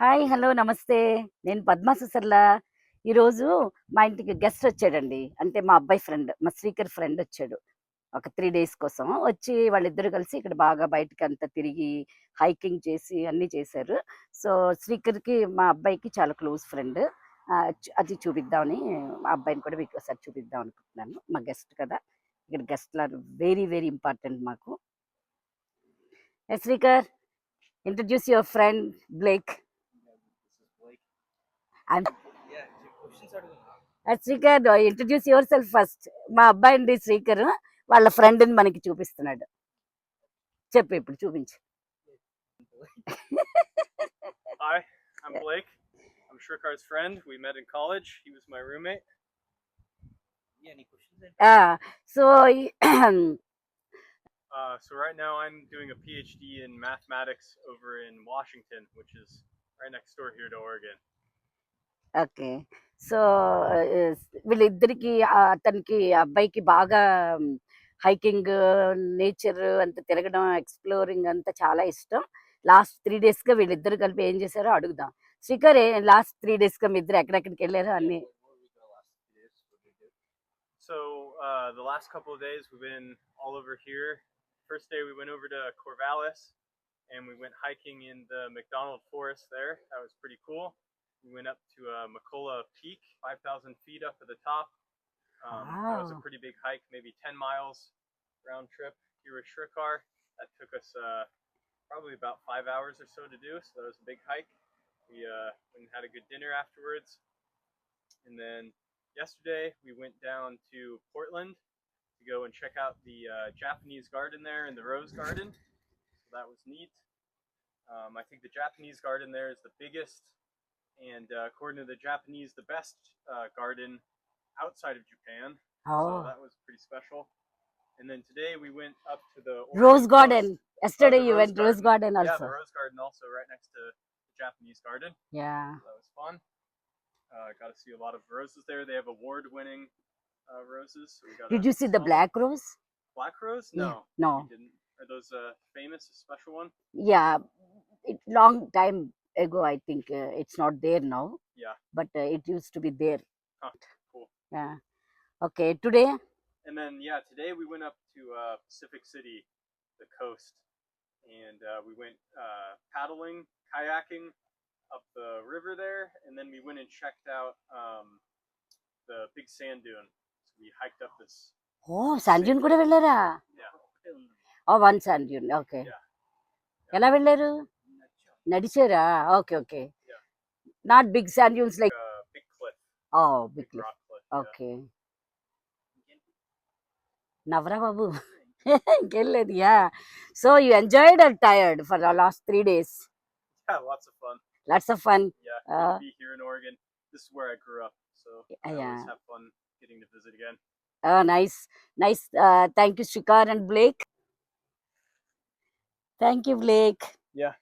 Hi hello నమస్తే. నేను పద్మా సుసర్ల ఈరోజు మా ఇంటికి గెస్ట్ వచ్చాడండి. అంటే మా అబ్బాయి ఫ్రెండ్ మా శ్రీకర్ ఫ్రెండ్ వచ్చాడు. ఒక త్రీ డేస్ కోసం వచ్చి వాళ్ళిద్దరు కలిసి ఇక్కడ బాగా బయటకి అంతా తిరిగి హైకింగ్ చేసి అన్నీ చేశారు. సో శ్రీకర్కి మా అబ్బాయికి చాలా క్లోజ్ ఫ్రెండ్. అది చూపిద్దామని మా అబ్బాయిని కూడా మీకు ఒకసారి చూపిద్దాం అనుకుంటున్నాను. మా గెస్ట్ కదా. ఇక్కడ గెస్ట్లు ఆర్ వెరీ వెరీ ఇంపార్టెంట్ మాకు. Srikar introduce your friend Blake. I'm- ఆ Srikar introduce yourself first మా అబ్బాయి అండి శ్రీకర్ వాళ్ళ ఫ్రెండ్ని మనకి చూపిస్తున్నాడు చెప్పు ఇప్పుడు చూపించు Hi, I'm Blake. I'm Shrikar's friend. We met in college. He was my roommate. Yeah, any questions? then? So Uh, so right now I'm doing a PhD in mathematics over in Washington, which is right next door here to Oregon. Okay so వీళ్ళిద్దరికి ఆ అతనికి ఆ అబ్బాయికి బాగా hiking nature అంత తిరగడం exploring అంతా చాలా ఇష్టం లాస్ట్ త్రీ డేస్గా వీళ్ళిద్దరు కలిపి ఏం చేశారో అడుగుదాం శ్రీకర్ లాస్ట్ త్రీ డేస్గా మీ ఇద్దరు ఎక్కడెక్కడికి వెళ్ళారో అన్ని So uh, the last couple of days we've been all over here. First day we went over to Corvallis and we went hiking in the McDonald Forest there. That was pretty cool. We went up to uh, Macola Peak, 5,000 feet up at the top. Um, That was a pretty big hike, maybe 10 miles round trip here with Shrikar. That took us uh, probably about five hours or so to do, so that was a big hike. We uh, went and had a good dinner afterwards. And then yesterday we went down to Portland to go and check out the uh, Japanese garden there and the rose garden. So that was neat. Um, I think the Japanese garden there is the biggest, and uh, according to the Japanese, the best uh, garden outside of Japan. Oh. So that was pretty special. And then today we went up to the Rose Coast. Garden. Oh, Yesterday you went garden. Rose Garden also. Yeah, the Rose Garden also right next to the Japanese Garden. Yeah. So that was fun. Uh, got to see a lot of roses there. They have award-winning uh, roses. So Did you see the black rose? Black rose? No. Yeah. No. Are those a uh, famous, a special one? Yeah, it, long time ago. I think uh, it's not there now. Yeah. But uh, it used to be there. Huh, cool. Yeah. Okay. Today. And then yeah, today we went up to uh, Pacific City, the coast, and uh, we went uh, paddling, kayaking up the river there, and then we went and checked out um, the big sand dune. So we hiked up this. ఓ సంజూన్ కూడా వెళ్ళారా Yeah. ఓ one సంజూన్ okay Yeah. ఎలా వెళ్ళారు నడిచారా okay okay Yeah. Not big సంజూన్స్ like Uh, big cliff, oh big big rock cliff. yeah. Okay నవరా Babu ఇంకెళ్ళలేదు yeah so you enjoyed are tired for last three days Yeah, lots of fun. Lots of fun Yeah, Uh, good to be here in Oregon. This is where I grew up, so I yeah. always have fun getting to visit again. Nice nice thank you Srikar and Blake thank you Blake Yeah,